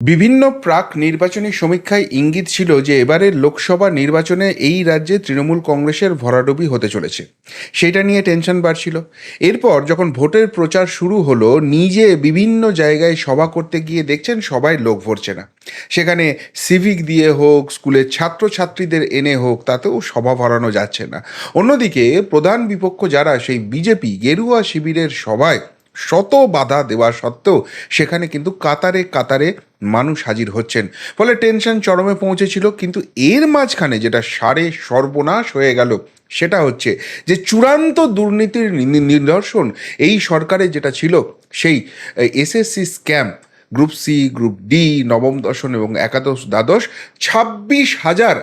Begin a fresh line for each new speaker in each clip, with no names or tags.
বিভিন্ন প্রাক নির্বাচনী সমীক্ষায় ইঙ্গিত ছিল যে এবারের লোকসভা নির্বাচনে এই রাজ্যে তৃণমূল কংগ্রেসের ভরাডুবি হতে চলেছে। সেটা নিয়ে টেনশন বাড়ছিল। এরপর যখন ভোটের প্রচার শুরু হলো, নিজে বিভিন্ন জায়গায় সভা করতে গিয়ে দেখছেন সবাই লোক ভরছে না। সেখানে সিভিক দিয়ে হোক, স্কুলের ছাত্রছাত্রীদের এনে হোক, তাতেও সভা ভরানো যাচ্ছে না। অন্যদিকে প্রধান বিপক্ষ যারা, সেই বিজেপি গেরুয়া শিবিরের সভায় শত বাধা দেওয়া সত্ত্বেও সেখানে কিন্তু কাতারে কাতারে মানুষ হাজির হচ্ছেন। ফলে টেনশন চরমে পৌঁছেছিল, কিন্তু এর মাঝখানে যেটা সারে সর্বনাশ হয়ে গেল, সেটা হচ্ছে যে চূড়ান্ত দুর্নীতির নিদর্শন এই সরকারের যেটা ছিল, সেই SSC scam, group C, group D, নবম দশম এবং একাদশ দ্বাদশ, ছাব্বিশ হাজার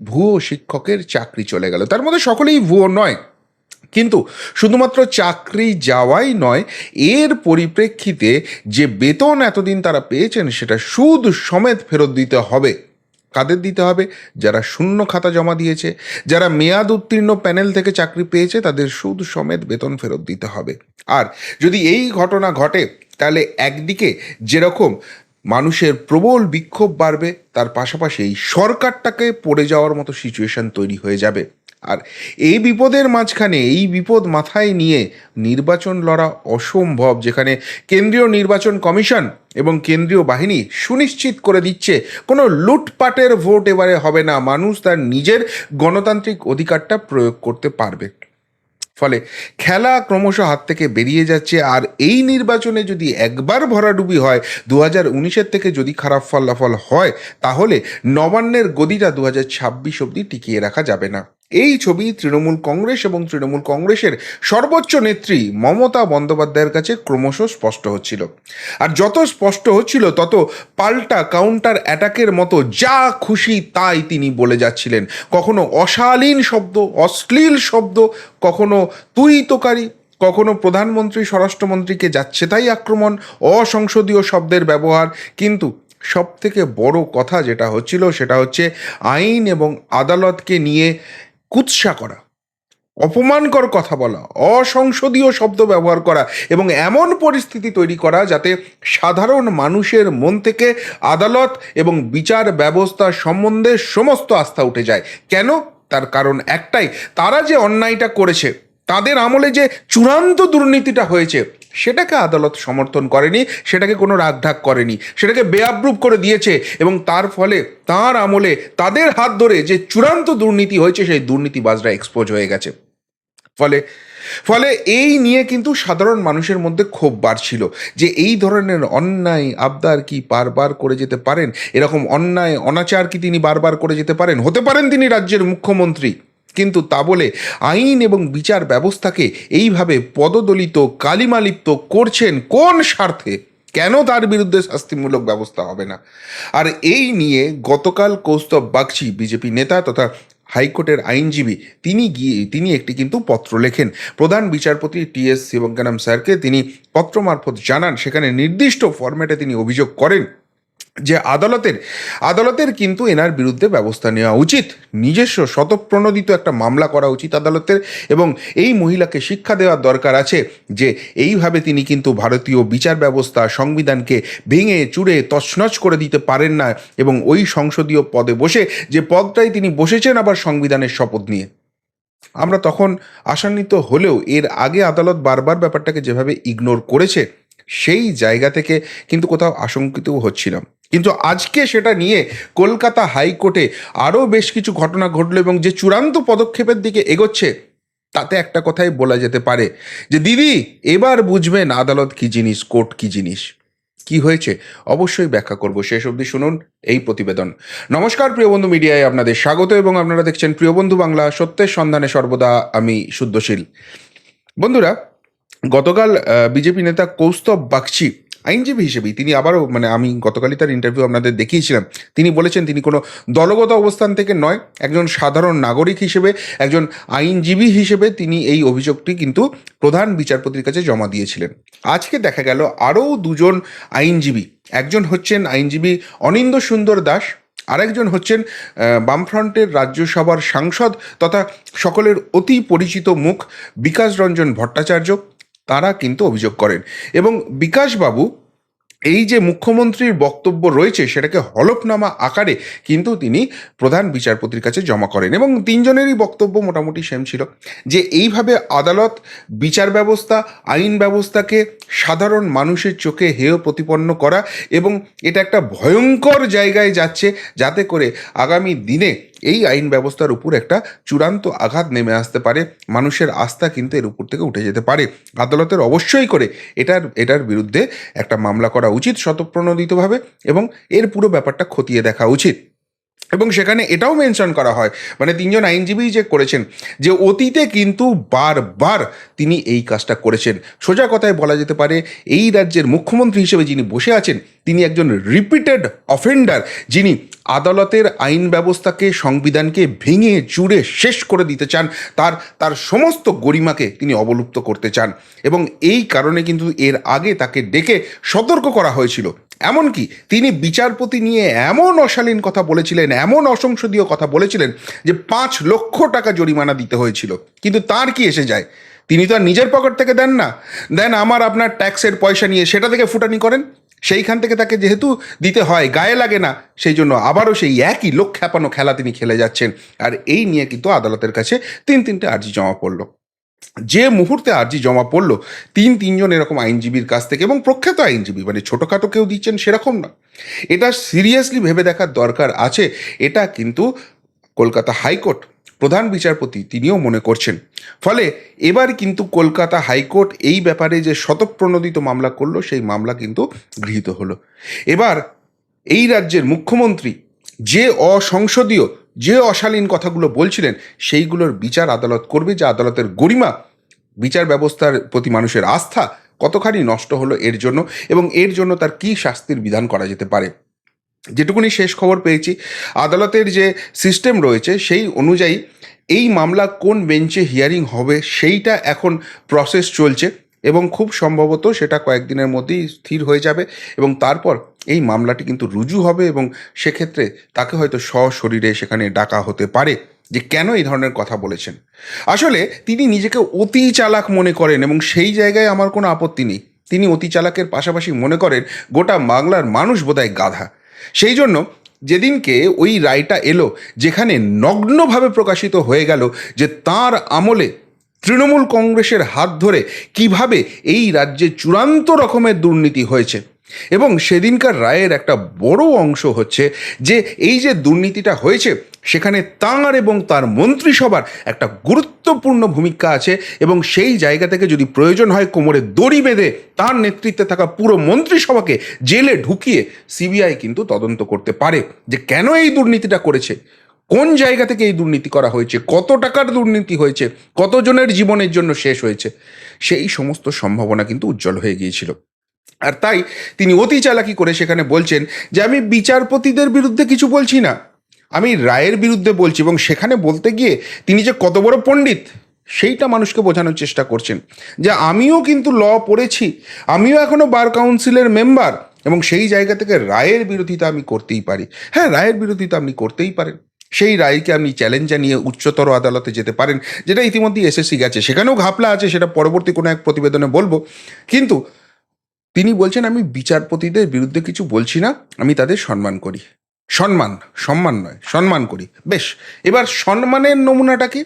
ভুয়ো শিক্ষকের চাকরি চলে গেল। তার মধ্যে সকলেই ভুয়ো নয়। কিন্তু শুধুমাত্র চাকরি যাওয়াই নয়, এর পরিপ্রেক্ষিতে যে বেতন এতদিন তারা পেয়েছেন সেটা সুদ সমেত ফেরত দিতে হবে। কাদের দিতে হবে? যারা শূন্য খাতা জমা দিয়েছে, যারা মেয়াদ উত্তীর্ণ প্যানেল থেকে চাকরি পেয়েছে, তাদের সুদ সমেত বেতন ফেরত দিতে হবে। আর যদি এই ঘটনা ঘটে, তাহলে একদিকে যেরকম মানুষের প্রবল বিক্ষোভ বাড়বে, তার পাশাপাশি সরকারটাকে পড়ে যাওয়ার মতো সিচুয়েশন তৈরি হয়ে যাবে। আর এই বিপদের মাঝখানে, এই বিপদ মাথায় নিয়ে নির্বাচন লড়া অসম্ভব, যেখানে কেন্দ্রীয় নির্বাচন কমিশন এবং কেন্দ্রীয় বাহিনী সুনিশ্চিত করে দিচ্ছে, কোনো লুটপাটের ভোট এবারে হবে না, মানুষ তার নিজের গণতান্ত্রিক অধিকারটা প্রয়োগ করতে পারবে। ফলে খেলা ক্রমশ হাত থেকে বেরিয়ে যাচ্ছে, আর এই নির্বাচনে যদি একবার ভরাডুবি হয় দু হাজার উনিশের থেকে যদি খারাপ ফলাফল হয়, তাহলে নবান্নের গদিটা দু হাজার ছাব্বিশ অব্দি টিকিয়ে রাখা যাবে না। এই ছবি তৃণমূল কংগ্রেস এবং তৃণমূল কংগ্রেসের সর্বোচ্চ নেত্রী মমতা বন্দ্যোপাধ্যায়ের কাছে ক্রমশ স্পষ্ট হচ্ছিল। আর যত স্পষ্ট হচ্ছিল, তত পাল্টা কাউন্টার অ্যাটাকের মতো যা খুশি তাই তিনি বলে যাচ্ছিলেন। কখনো অশালীন শব্দ, অশ্লীল শব্দ, কখনো তুই তোকারি কখনো প্রধানমন্ত্রী, স্বরাষ্ট্রমন্ত্রীকে যাচ্ছে তাই আক্রমণ, অসংসদীয় শব্দের ব্যবহার। কিন্তু সব থেকে বড় কথা যেটা হচ্ছিল, সেটা হচ্ছে আইন এবং আদালতকে নিয়ে কুৎসা করা, অপমানকর কথা বলা অসংসদীয় শব্দ ব্যবহার করা এবং এমন পরিস্থিতি তৈরি করা যাতে সাধারণ মানুষের মন থেকে আদালত এবং বিচার ব্যবস্থা সম্বন্ধে সমস্ত আস্থা উঠে যায়। কেন? তার কারণ একটাই, তারা যে অন্যায়টা করেছে তাদের আমলে যে চূড়ান্ত দুর্নীতিটা হয়েছে, সেটাকে আদালত সমর্থন করেনি, সেটাকে কোনো রাগঢাক করেনি, সেটাকে বেআব্রুপ করে দিয়েছে এবং তার ফলে তার আমলে তাদের হাত ধরে যে চূড়ান্ত দুর্নীতি হয়েছে, সেই দুর্নীতিবাজরা এক্সপোজ হয়ে গেছে। ফলে ফলে এই নিয়ে কিন্তু সাধারণ মানুষের মধ্যে ক্ষোভ বাড়ছিল যে এই ধরনের অন্যায় আবদার কি বারবার করে যেতে পারেন? এরকম অন্যায়, অনাচার কি তিনি বারবার করে যেতে পারেন? হতে পারেন তিনি রাজ্যের মুখ্যমন্ত্রী। কিন্তু তা বলে আইন এবং বিচার ব্যবস্থাকে এইভাবে পদদলিত, কালিমালিপ্ত করছেন কোন স্বার্থে? কেন তার বিরুদ্ধে শাস্তিমূলক ব্যবস্থা হবে না? আর এই নিয়ে গতকাল কৌস্তব বাগচি, বিজেপি নেতা তথা হাইকোর্টের আইনজীবী, তিনি গিয়ে, তিনি একটি কিন্তু পত্র লেখেন। প্রধান বিচারপতি টি এস শিবজ্ঞানম স্যারকে তিনি পত্র মারফত জানান। সেখানে নির্দিষ্ট ফরম্যাটে তিনি অভিযোগ করেন। যে আদালতের আদালতের কিন্তু এনার বিরুদ্ধে ব্যবস্থা নেওয়া উচিত। নিজস্ব শতপ্রণোদিত একটা মামলা করা উচিত আদালতের এবং এই মহিলাকে শিক্ষা দেওয়ার দরকার আছে যে এইভাবে তিনি কিন্তু ভারতীয় বিচার ব্যবস্থা, সংবিধানকে ভেঙে, চুড়ে, তছনছ করে দিতে পারেন না এবং ওই সংসদীয় পদে বসে যে পদটাই তিনি বসেছেন আবার সংবিধানের শপথ নিয়ে। আমরা তখন আশান্বিত হলেও এর আগে আদালত বারবার ব্যাপারটাকে যেভাবে ইগনোর করেছে, সেই জায়গা থেকে কিন্তু কোথাও আশঙ্কিতও হচ্ছিলাম। কিন্তু আজকে সেটা নিয়ে কলকাতা হাইকোর্টে আরও বেশ কিছু ঘটনা ঘটলো এবং যে চূড়ান্ত পদক্ষেপের দিকে এগোচ্ছে, তাতে একটা কথাই বলা যেতে পারে যে, দিদি, এবার বুঝবেন আদালত কি জিনিস, কোর্ট কি জিনিস, কি হয়েছে, অবশ্যই ব্যাখ্যা করব। শেষ অবধি শুনুন এই প্রতিবেদন। নমস্কার, প্রিয় বন্ধু মিডিয়ায় আপনাদের স্বাগত এবং আপনারা দেখছেন প্রিয় বন্ধু বাংলা, সত্যের সন্ধানে সর্বদা আমি শুদ্ধশীল। বন্ধুরা, গতকাল বিজেপি নেতা কৌস্তব বাগচি আইনজীবী হিসেবেই। তিনি আবারও মানে আমি গতকালই তার ইন্টারভিউ আপনাদের দেখিয়েছিলাম। তিনি বলেছেন, তিনি কোনো দলগত অবস্থান থেকে নয়, একজন সাধারণ নাগরিক হিসেবে, একজন আইনজীবী হিসেবে তিনি এই অভিযোগটি কিন্তু প্রধান বিচারপতির কাছে জমা দিয়েছিলেন। আজকে দেখা গেল আরও দুজন আইনজীবী। একজন হচ্ছেন আইনজীবী অনিন্দ সুন্দর দাস, আরেকজন হচ্ছেন বামফ্রন্টের রাজ্যসভার সাংসদ তথা সকলের অতি পরিচিত মুখ বিকাশ রঞ্জন ভট্টাচার্য। তারা কিন্তু অভিযোগ করেন। এবং বিকাশবাবু এই যে মুখ্যমন্ত্রীর বক্তব্য রয়েছে, সেটাকে হলফনামা আকারে কিন্তু তিনি প্রধান বিচারপতির কাছে জমা করেন। এবং তিনজনেরই বক্তব্য মোটামুটি সেম ছিল, যে এইভাবে আদালত বিচার ব্যবস্থা, আইন ব্যবস্থাকে সাধারণ মানুষের চোখে হেয় প্রতিপন্ন করা এবং এটা একটা ভয়ঙ্কর জায়গায় যাচ্ছে, যাতে করে আগামী দিনে এই আইন ব্যবস্থার উপর একটা চূড়ান্ত আঘাত নেমে আসতে পারে, মানুষের আস্থা কিন্তু এর উপর থেকে উঠে যেতে পারে। আদালতের অবশ্যই করে এটার এটার বিরুদ্ধে একটা মামলা করা উচিত স্বতঃপ্রণোদিতভাবে এবং এর পুরো ব্যাপারটা খতিয়ে দেখা উচিত। এবং সেখানে এটাও মেনশন করা হয় মানে তিনজন আইনজীবী যে করেছেন, যে অতীতে কিন্তু বারবার তিনি এই কাজটা করেছেন। সোজা কথায় বলা যেতে পারে, এই রাজ্যের মুখ্যমন্ত্রী হিসেবে যিনি বসে আছেন, তিনি একজন রিপিটেড অফেন্ডার যিনি আদালতের আইন ব্যবস্থাকে, সংবিধানকে ভেঙে চুড়ে শেষ করে দিতে চান, তার তার সমস্ত গরিমাকে তিনি অবলুপ্ত করতে চান। এবং এই কারণে কিন্তু এর আগে তাকে ডেকে সতর্ক করা হয়েছিল। এমনকি তিনি বিচারপতি নিয়ে এমন অশালীন কথা বলেছিলেন, এমন অসংসদীয় কথা বলেছিলেন যে পাঁচ লক্ষ টাকা জরিমানা দিতে হয়েছিল। কিন্তু তার কি এসে যায়? তিনি তো আর নিজের পকেট থেকে দেন না। দেন আমার আপনার ট্যাক্সের পয়সা নিয়ে সেটা থেকে ফুটানি করেন। সেইখান থেকে তাকে যেহেতু দিতে হয়, গায়ে লাগে না, সেই জন্য আবারও সেই একই লোক খ্যাপানো খেলা তিনি খেলে যাচ্ছেন। আর এই নিয়ে কিন্তু আদালতের কাছে তিন তিনটে আর্জি জমা পড়ল। যে মুহূর্তে আর্জি জমা পড়ল, তিন তিনজন এরকম আইনজীবীর কাছ থেকে এবং প্রখ্যাত আইনজীবী মানে ছোটোখাটো কেউ দিচ্ছেন সেরকম না। এটা সিরিয়াসলি ভেবে দেখার দরকার আছে, এটা কিন্তু কলকাতা হাইকোর্ট, প্রধান বিচারপতি তিনিও মনে করছেন। ফলে এবার কিন্তু কলকাতা হাইকোর্ট এই ব্যাপারে যে শতপ্রণোদিত মামলা করল, সেই মামলা কিন্তু গৃহীত হলো। এবার এই রাজ্যের মুখ্যমন্ত্রী যে অসংসদীয়, যে অশালীন কথাগুলো বলছিলেন, সেইগুলোর বিচার আদালত করবে, যে আদালতের গরিমা বিচার ব্যবস্থার প্রতি মানুষের আস্থা কতখানি নষ্ট হলো এর জন্য এবং এর জন্য তার কী শাস্তির বিধান করা যেতে পারে? যেটুকুনি শেষ খবর পেয়েছি, আদালতের যে সিস্টেম রয়েছে সেই অনুযায়ী এই মামলা কোন বেঞ্চে হিয়ারিং হবে সেইটা এখন প্রসেস চলছে এবং খুব সম্ভবত সেটা কয়েকদিনের মধ্যেই স্থির হয়ে যাবে এবং তারপর এই মামলাটি কিন্তু রুজু হবে এবং সেক্ষেত্রে তাকে হয়তো সশরীরে সেখানে ডাকা হতে পারে যে কেন এই ধরনের কথা বলেছেন। আসলে তিনি নিজেকে অতি চালাক মনে করেন এবং সেই জায়গায় আমার কোনো আপত্তি নেই। তিনি অতি চালাকের পাশাপাশি মনে করেন গোটা বাংলার মানুষ বোধহয় গাধা। সেই জন্য যেদিনকে ওই রায়টা এলো, যেখানে নগ্নভাবে প্রকাশিত হয়ে গেল যে তার আমলে তৃণমূল কংগ্রেসের হাত ধরে কীভাবে এই রাজ্যে চূড়ান্ত রকমের দুর্নীতি হয়েছে এবং সেদিনকার রায়ের একটা বড় অংশ হচ্ছে যে এই যে দুর্নীতিটা হয়েছে, সেখানে তাঁর এবং তার মন্ত্রিসভার একটা গুরুত্বপূর্ণ ভূমিকা আছে এবং সেই জায়গা থেকে যদি প্রয়োজন হয় কোমরে দড়ি বেঁধে তার নেতৃত্বে থাকা পুরো মন্ত্রিসভাকে জেলে ঢুকিয়ে সিবিআই কিন্তু তদন্ত করতে পারে যে কেন এই দুর্নীতিটা করেছে, কোন জায়গা থেকে এই দুর্নীতি করা হয়েছে, কত টাকার দুর্নীতি হয়েছে, কতজনের জীবনের জন্য শেষ হয়েছে, সেই সমস্ত সম্ভাবনা কিন্তু উজ্জ্বল হয়ে গিয়েছিল। আর তাই তিনি অতি চালাকি করে সেখানে বলছেন যে, আমি বিচারপতিদের বিরুদ্ধে কিছু বলছি না। আমি রায়ের বিরুদ্ধে বলছি এবং সেখানে বলতে গিয়ে তিনি যে কত বড় পণ্ডিত, সেইটা মানুষকে বোঝানোর চেষ্টা করছেন। যে, আমিও কিন্তু ল পড়েছি, আমিও এখনও বার কাউন্সিলের মেম্বার এবং সেই জায়গা থেকে রায়ের বিরোধিতা আমি করতেই পারি। হ্যাঁ রায়ের বিরোধিতা আপনি করতেই পারেন। সেই রায়কে আপনি চ্যালেঞ্জ জানিয়ে উচ্চতর আদালতে যেতে পারেন, যেটা ইতিমধ্যেই এসএসসি গেছে। সেখানেও ঘাপলা আছে, সেটা পরবর্তী কোনো এক প্রতিবেদনে বলব। কিন্তু তিনি বলছেন, আমি বিচারপতিদের বিরুদ্ধে কিছু বলছি না, আমি তাদের সম্মান করি। সম্মান সম্মান নয়, সম্মান করি। বেশ, এবার সম্মানের নমুনাটা কি?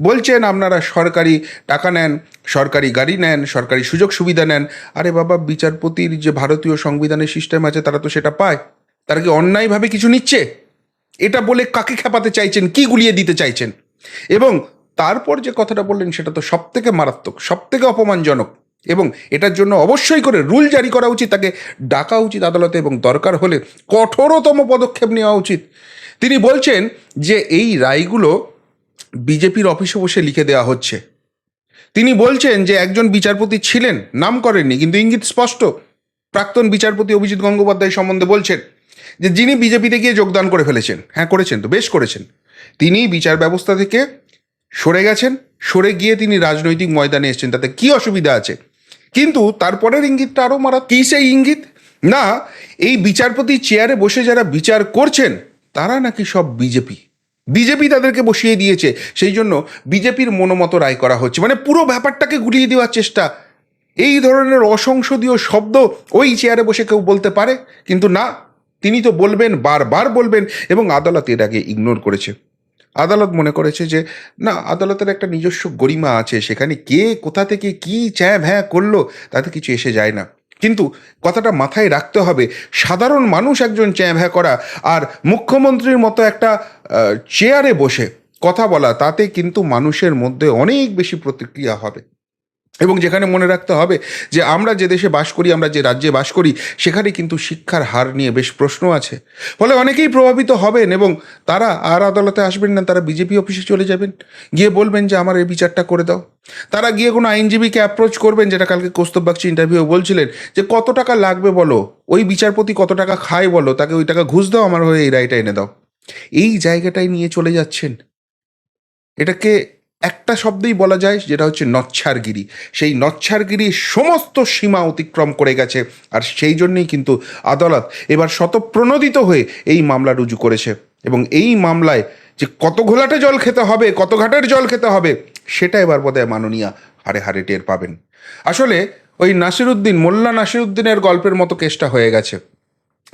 বলছেন, আপনারা সরকারি টাকা নেন, সরকারি গাড়ি নেন, সরকারি সুযোগ সুবিধা নেন। আরে বাবা, বিচারপতির যে ভারতীয় সংবিধানের সিস্টেম আছে, তারা তো সেটা পায়। তারা কি অন্যায়ভাবে কিছু নিচ্ছে? এটা বলে কাকে খেপাতে চাইছেন? কি গুলিয়ে দিতে চাইছেন? এবং তারপর যে কথাটা বললেন, সেটা তো সব থেকে মারাত্মক সব থেকে অপমানজনক। এবং এটার জন্য অবশ্যই করে রুল জারি করা উচিত, তাকে ডাকা উচিত আদালতে এবং দরকার হলে কঠোরতম পদক্ষেপ নেওয়া উচিত। তিনি বলছেন যে এই রায়গুলো বিজেপির অফিসে বসে লিখে দেওয়া হচ্ছে। তিনি বলছেন যে একজন বিচারপতি ছিলেন, নাম করেননি, কিন্তু ইঙ্গিত স্পষ্ট। প্রাক্তন বিচারপতি অভিজিৎ গঙ্গোপাধ্যায় সম্বন্ধে বলছেন যে যিনি বিজেপিতে গিয়ে যোগদান করে ফেলেছেন হ্যাঁ করেছেন তো, বেশ করেছেন। তিনি বিচার ব্যবস্থা থেকে সরে গেছেন, সরে গিয়ে তিনি রাজনৈতিক ময়দানে এসেছেন, তাতে কি অসুবিধা আছে? কিন্তু তারপরের ইঙ্গিতটা আরও মারা কী সেই ইঙ্গিত? না, এই বিচারপতি চেয়ারে বসে যারা বিচার করছেন, তারা নাকি সব বিজেপি। বিজেপি তাদেরকে বসিয়ে দিয়েছে। সেই জন্য বিজেপির মনোমত রায় করা হচ্ছে। মানে পুরো ব্যাপারটাকে গুলিয়ে দেওয়ার চেষ্টা। এই ধরনের অসংসদীয় শব্দ ওই চেয়ারে বসে কেউ বলতে পারে। কিন্তু না, তিনি তো বলবেন, বারবার বলবেন এবং আদালত এর আগে ইগনোর করেছে। আদালত মনে করেছে যে, না, আদালতের একটা নিজস্ব গরিমা আছে, সেখানে কে, কোথা থেকে কি চ্যাঁ ভ্যাঁ করল, তাতে কিছু এসে যায় না। কিন্তু কথাটা মাথায় রাখতে হবে, সাধারণ মানুষ একজন চ্যাঁ ভ্যাঁ করা আর মুখ্যমন্ত্রীর মতো একটা চেয়ারে বসে কথা বলা, তাতে কিন্তু মানুষের মধ্যে অনেক বেশি প্রতিক্রিয়া হবে। এবং যেখানে মনে রাখতে হবে যে আমরা যে দেশে বাস করি, আমরা যে রাজ্যে বাস করি, সেখানে কিন্তু শিক্ষার হার নিয়ে বেশ প্রশ্ন আছে। ফলে অনেকেই প্রভাবিত হবেন এবং তারা আর আদালতে আসবেন না, তারা বিজেপি অফিসে চলে যাবেন। গিয়ে বলবেন যে, আমার এই বিচারটা করে দাও। তারা গিয়ে কোনো আইনজীবীকে অ্যাপ্রোচ করবেন, যেটা কালকে কৌস্তব বাগচি ইন্টারভিউ বলছিলেন, যে, কত টাকা লাগবে বলো? ওই বিচারপতি কত টাকা খায় বলো? তাকে ওই টাকা ঘুষ দাও, আমার হয়ে এই রায়টা এনে দাও। এই জায়গাটাই নিয়ে চলে যাচ্ছেন। এটাকে একটা শব্দেই বলা যায়, যেটা হচ্ছে নচ্ছারগিরি। সেই নচ্ছারগিরি সমস্ত সীমা অতিক্রম করে গেছে, আর সেই জন্যেই কিন্তু আদালত এবার শতপ্রণোদিত হয়ে এই মামলা রুজু করেছে। এবং এই মামলায় যে কত ঘোলাটে জল খেতে হবে, কত ঘাটের জল খেতে হবে, সেটা এবার বোধহয় মাননীয়া হারে হারে টের পাবেন। আসলে ওই নাসিরুদ্দিন, মোল্লা নাসিরুদ্দিনের গল্পের মতো কেসটা হয়ে গেছে।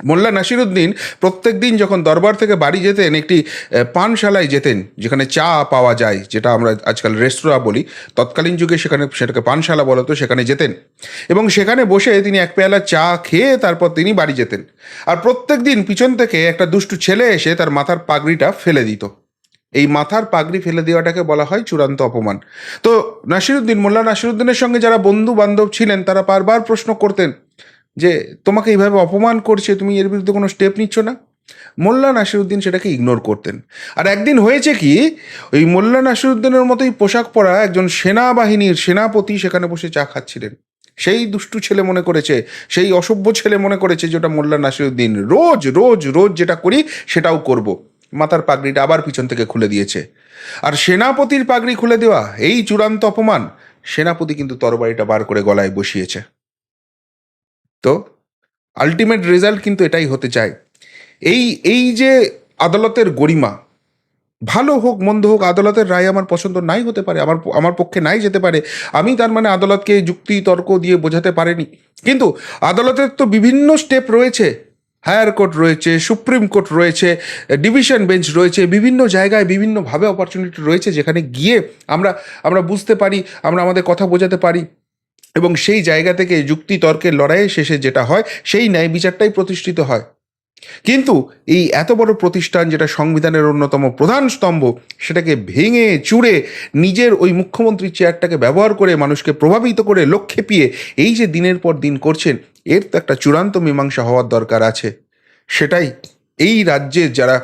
মোল্লা নাসিরুদ্দিন প্রত্যেক দিন যখন দরবার থেকে বাড়ি যেতেন, একটি পানশালায় যেতেন, যেখানে চা পাওয়া যায়, যেটা আমরা আজকাল রেস্তোরাঁ বলি, তৎকালীন যুগে সেখানে, সেটাকে পানশালা বলতো সেখানে যেতেন। এবং সেখানে বসে তিনি এক পেয়ালা চা খেয়ে তারপর তিনি বাড়ি যেতেন। আর প্রত্যেক দিন পিছন থেকে একটা দুষ্টু ছেলে এসে তার মাথার পাগড়িটা ফেলে দিত। এই মাথার পাগড়ি ফেলে দেওয়াটাকে বলা হয় চূড়ান্ত অপমান। তো নাসিরুদ্দিন, মোল্লা নাসিরুদ্দিনের সঙ্গে যারা বন্ধু বান্ধব ছিলেন, তারা বারবার প্রশ্ন করতেন যে তোমাকে এইভাবে অপমান করছে, তুমি এর বিরুদ্ধে কোনো স্টেপ নিচ্ছ না? মোল্লা নাসিরুদ্দিন সেটাকে ইগনোর করতেন। আর একদিন হয়েছে কি, ওই মোল্লা নাসিরুদ্দিনের মতোই পোশাক পরা একজন সেনাবাহিনীর সেনাপতি সেখানে বসে চা খাচ্ছিলেন। সেই দুষ্টু ছেলে মনে করেছে, সেই অসভ্য ছেলে মনে করেছে যেটা মোল্লা নাসিরুদ্দিন। রোজ রোজ রোজ যেটা করি সেটাও করব। মাথার পাগড়িটা আবার পিছন থেকে খুলে দিয়েছে। আর সেনাপতির পাগড়ি খুলে দেওয়া, এই চূড়ান্ত অপমান, সেনাপতি কিন্তু তরবারিটা বার করে গলায় বসিয়েছে। তো আলটিমেট রেজাল্ট কিন্তু এটাই হতে চায়। এই এই যে আদালতের গরিমা, ভালো হোক, মন্দ হোক, আদালতের রায় আমার পছন্দ নাই হতে পারে, আমার আমার পক্ষে নাই যেতে পারে, আমি তার মানে আদালতকে যুক্তি, তর্ক দিয়ে বোঝাতে পারিনি। কিন্তু আদালতের তো বিভিন্ন স্টেপ রয়েছে হায়ার কোর্ট রয়েছে, সুপ্রিম কোর্ট রয়েছে ডিভিশন বেঞ্চ রয়েছে, বিভিন্ন জায়গায় বিভিন্নভাবে অপরচুনিটি রয়েছে, যেখানে গিয়ে আমরা আমরা বুঝতে পারি, আমরা আমাদের কথা বোঝাতে পারি। এবং সেই জায়গা থেকে যুক্তি তর্কের লড়াইয়ে শেষে যেটা হয়, সেই ন্যায় বিচারটাই প্রতিষ্ঠিত হয়। কিন্তু এই এত বড় প্রতিষ্ঠান যেটা সংবিধানের অন্যতম প্রধান স্তম্ভ, সেটাকে ভেঙে চুড়ে নিজের ওই মুখ্যমন্ত্রীর চেয়ারটাকে ব্যবহার করে মানুষকে প্রভাবিত করে লক্ষ্যে পিয়ে এই যে দিনের পর দিন করছেন, এর তো একটা চূড়ান্ত মীমাংসা হওয়ার দরকার আছে। সেটাই এই রাজ্যের যারা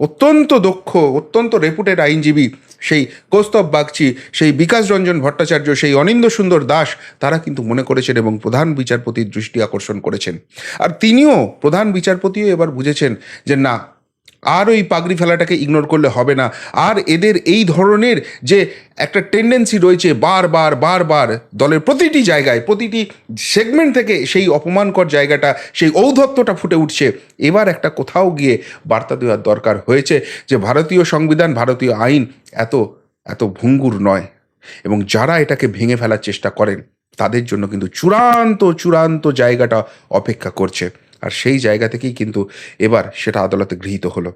অত্যন্ত দক্ষ, অত্যন্ত রেপুটেড আইনজীবী সেই কৌস্তব বাগচি, সেই বিকাশ রঞ্জন ভট্টাচার্য, সেই অনিন্দ সুন্দর দাস, তারা কিন্তু মনে করেছেন এবং প্রধান বিচারপতির দৃষ্টি আকর্ষণ করেছেন। আর তিনিও প্রধান বিচারপতিও এবার বুঝেছেন যে না আর ওই পাগড়ি ফেলাটাকে ইগনোর করলে হবে না। আর এদের এই ধরনের যে একটা টেন্ডেন্সি রয়েছে বারবার বারবার দলের প্রতিটি জায়গায়, প্রতিটি সেগমেন্ট থেকে সেই অপমানকর জায়গাটা, সেই ঔদ্ধত্যটা ফুটে উঠছে। এবার একটা কোথাও গিয়ে বার্তা দেওয়ার দরকার হয়েছে যে ভারতীয় সংবিধান, ভারতীয় আইন এত এত ভঙ্গুর নয় এবং যারা এটাকে ভেঙে ফেলার চেষ্টা করেন, তাদের জন্য কিন্তু চূড়ান্ত চূড়ান্ত জায়গাটা অপেক্ষা করছে। আর সেই জায়গা থেকেই কিন্তু এবার সেটা আদালতে গৃহীত হলো।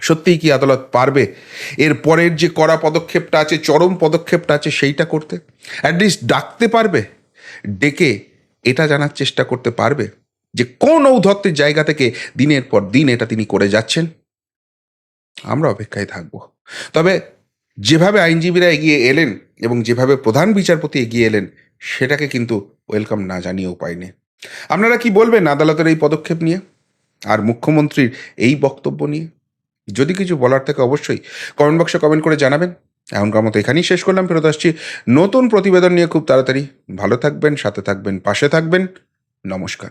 সত্যিই কি আদালত পারবে? এর পরের যে কড়া পদক্ষেপটা আছে, চরম পদক্ষেপটা আছে, সেইটা করতে? অ্যাটলিস্ট ডাকতে পারবে? ডেকে এটা জানার চেষ্টা করতে পারবে? যে কোন ঔদ্ধত্যের জায়গা থেকে দিনের পর দিন এটা তিনি করে যাচ্ছেন? আমরা অপেক্ষায় থাকব। তবে যেভাবে আইনজীবীরা এগিয়ে এলেন এবং যেভাবে প্রধান বিচারপতি এগিয়ে এলেন, সেটাকে কিন্তু ওয়েলকাম না জানিয়ে উপায় নেই। আপনারা কি বলবেন আদালতের এই পদক্ষেপ নিয়ে? আর মুখ্যমন্ত্রীর এই বক্তব্য নিয়ে? যদি কিছু বলার থাকে অবশ্যই কমেন্ট বক্সে কমেন্ট করে জানাবেন। এখনকার মতো এখানেই শেষ করলাম, ফেরত আসছি নতুন প্রতিবেদন নিয়ে খুব তাড়াতাড়ি। ভালো থাকবেন, সাথে থাকবেন, পাশে থাকবেন। নমস্কার।